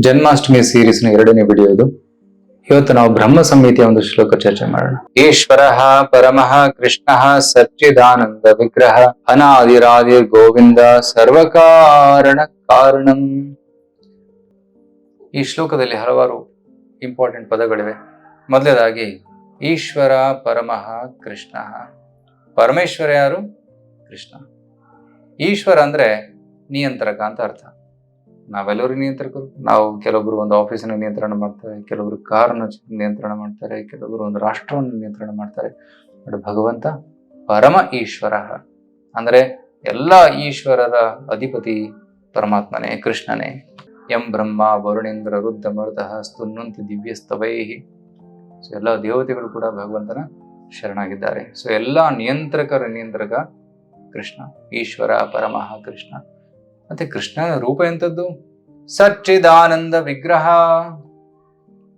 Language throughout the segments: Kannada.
ಜನ್ಮಾಷ್ಟಮಿ ಸೀರೀಸ್ನ ಎರಡನೇ ವಿಡಿಯೋ ಇದು. ಇವತ್ತು ನಾವು ಬ್ರಹ್ಮ ಸಂಹಿತೆಯ ಒಂದು ಶ್ಲೋಕ ಚರ್ಚೆ ಮಾಡೋಣ. ಈಶ್ವರ ಪರಮಃ ಕೃಷ್ಣ ಸಚ್ಚಿದಾನಂದ ವಿಗ್ರಹ ಅನಾದಿರಾದಿ ಗೋವಿಂದ ಸರ್ವಕಾರಣ ಕಾರಣಂ. ಈ ಶ್ಲೋಕದಲ್ಲಿ ಹಲವಾರು ಇಂಪಾರ್ಟೆಂಟ್ ಪದಗಳಿವೆ. ಮೊದಲನೇದಾಗಿ, ಈಶ್ವರ ಪರಮಃ ಕೃಷ್ಣ. ಪರಮೇಶ್ವರ ಯಾರು? ಕೃಷ್ಣ. ಈಶ್ವರ ಅಂದ್ರೆ ನಿಯಂತ್ರಕ ಅಂತ ಅರ್ಥ. ನಾವೆಲ್ಲರೂ ನಿಯಂತ್ರಕರು. ನಾವು ಕೆಲವೊಬ್ರು ಒಂದು ಆಫೀಸನ್ನ ನಿಯಂತ್ರಣ ಮಾಡ್ತಾರೆ ಕೆಲವರು ಕಾರನ್ನು ನಿಯಂತ್ರಣ ಮಾಡ್ತಾರೆ ಕೆಲವರು ಒಂದು ರಾಷ್ಟ್ರವನ್ನು ನಿಯಂತ್ರಣ ಮಾಡ್ತಾರೆ. ಬಟ್ ಭಗವಂತ ಪರಮ ಈಶ್ವರ. ಅಂದರೆ ಎಲ್ಲ ಈಶ್ವರರ ಅಧಿಪತಿ ಪರಮಾತ್ಮನೇ, ಕೃಷ್ಣನೇ. ಎಂ ಬ್ರಹ್ಮ ವರುಣೇಂದ್ರ ರುದ್ರ ಮರುತಃ ಸ್ತುನ್ನಂತಿ ದಿವ್ಯ ಸ್ತವೈಹಿ ಸೊ ಎಲ್ಲ ದೇವತೆಗಳು ಕೂಡ ಭಗವಂತನ ಶರಣಾಗಿದ್ದಾರೆ. ಸೊ ಎಲ್ಲ ನಿಯಂತ್ರಕರ ನಿಯಂತ್ರಕ ಕೃಷ್ಣ, ಈಶ್ವರ ಪರಮಃ ಕೃಷ್ಣ. ಮತ್ತೆ ಕೃಷ್ಣನ ರೂಪ ಎಂಥದ್ದು? ಸಚ್ಚಿದಾನಂದ ವಿಗ್ರಹ.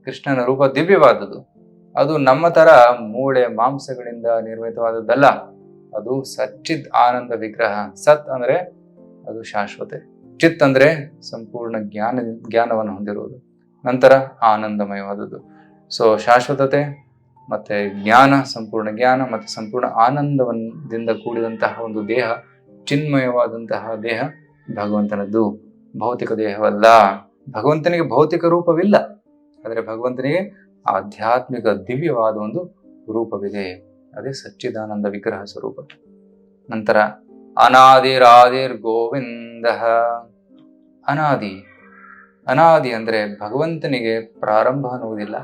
ಕೃಷ್ಣನ ರೂಪ ದಿವ್ಯವಾದದ್ದು. ಅದು ನಮ್ಮ ತರ ಮೂಳೆ ಮಾಂಸಗಳಿಂದ ನಿರ್ಮಿತವಾದದ್ದಲ್ಲ. ಅದು ಸಚ್ಚಿದ್ ಆನಂದ ವಿಗ್ರಹ. ಸತ್ ಅಂದ್ರೆ ಅದು ಶಾಶ್ವತೆ. ಚಿತ್ ಅಂದ್ರೆ ಸಂಪೂರ್ಣ ಜ್ಞಾನ, ಜ್ಞಾನವನ್ನು ಹೊಂದಿರುವುದು. ನಂತರ ಆನಂದಮಯವಾದದ್ದು. ಸೊ ಶಾಶ್ವತತೆ ಮತ್ತೆ ಜ್ಞಾನ, ಸಂಪೂರ್ಣ ಜ್ಞಾನ ಮತ್ತೆ ಸಂಪೂರ್ಣ ಆನಂದವನ್ನಿಂದ ಕೂಡಿದಂತಹ ಒಂದು ದೇಹ, ಚಿನ್ಮಯವಾದಂತಹ ದೇಹ. ಭಗವಂತನದ್ದು ಭೌತಿಕ ದೇಹವಲ್ಲ. ಭಗವಂತನಿಗೆ ಭೌತಿಕ ರೂಪವಿಲ್ಲ. ಆದರೆ ಭಗವಂತನಿಗೆ ಆಧ್ಯಾತ್ಮಿಕ ದಿವ್ಯವಾದ ಒಂದು ರೂಪವಿದೆ. ಅದೇ ಸಚ್ಚಿದಾನಂದ ವಿಗ್ರಹ ಸ್ವರೂಪ. ನಂತರ ಅನಾದಿರಾದಿರ್ ಗೋವಿಂದ. ಅನಾದಿ. ಅನಾದಿ ಅಂದರೆ ಭಗವಂತನಿಗೆ ಪ್ರಾರಂಭ ಅನ್ನುವುದಿಲ್ಲ.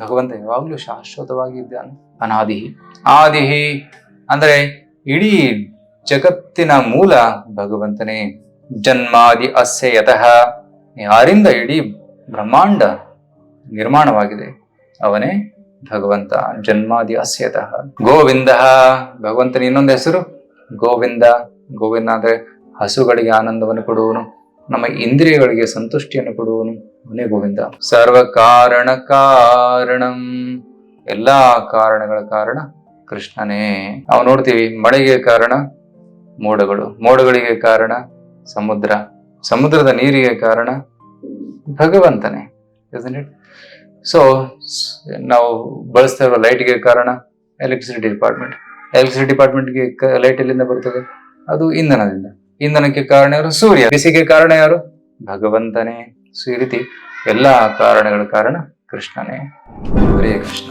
ಭಗವಂತ ಯಾವಾಗಲೂ ಶಾಶ್ವತವಾಗಿದ್ದ ಅನಾದಿ. ಆದಿಹಿ ಅಂದರೆ ಇಡೀ ಜಗತ್ತಿನ ಮೂಲ ಭಗವಂತನೇ. ಜನ್ಮಾದಿ ಅಸ್ಯ ಯತಃ ಯಾರಿಂದ ಇಡೀ ಬ್ರಹ್ಮಾಂಡ ನಿರ್ಮಾಣವಾಗಿದೆ? ಅವನೇ ಭಗವಂತ, ಜನ್ಮಾದಿ ಅಸ್ಯತಃ. ಗೋವಿಂದ, ಭಗವಂತನ ಇನ್ನೊಂದು ಹೆಸರು? ಗೋವಿಂದ. ಗೋವಿಂದ ಅಂದ್ರೆ ಹಸುಗಳಿಗೆ ಆನಂದವನ್ನು ಕೊಡುವನು, ನಮ್ಮ ಇಂದ್ರಿಯಗಳಿಗೆ ಸಂತುಷ್ಟಿಯನ್ನು ಕೊಡುವನು. ಅವನೇ ಗೋವಿಂದ. ಸರ್ವ ಕಾರಣ. ಕಾರಣಂ ಎಲ್ಲಾ ಕಾರಣಗಳ ಕಾರಣ ಕೃಷ್ಣನೇ. ನಾವು ನೋಡ್ತೀವಿ, ಮಳೆಗೆ ಕಾರಣ ಮೋಡಗಳು. ಮೋಡಗಳಿಗೆ ಕಾರಣ ಸಮುದ್ರ. ಸಮುದ್ರದ ನೀರಿಗೆ ಕಾರಣ ಭಗವಂತನೇ ಸೊ ನಾವು ಬಳಸ್ತಾ ಇರೋ ಲೈಟ್ಗೆ ಕಾರಣ ಎಲೆಕ್ಟ್ರಿಸಿಟಿ ಡಿಪಾರ್ಟ್ಮೆಂಟ್ ಎಲೆಕ್ಟ್ರಿಸಿಟಿ ಡಿಪಾರ್ಟ್ಮೆಂಟ್ಗೆ ಲೈಟ್ ಎಲ್ಲಿಂದ ಬರ್ತದೆ? ಅದು ಇಂಧನದಿಂದ. ಇಂಧನಕ್ಕೆ ಕಾರಣ ಯಾರು? ಸೂರ್ಯ. ಬಿಸಿಗೆ ಕಾರಣ ಯಾರು? ಭಗವಂತನೇ. ಸೊ ಈ ರೀತಿ ಎಲ್ಲ ಕಾರಣಗಳ ಕಾರಣ ಕೃಷ್ಣನೇ. ಹರೇ ಕೃಷ್ಣ.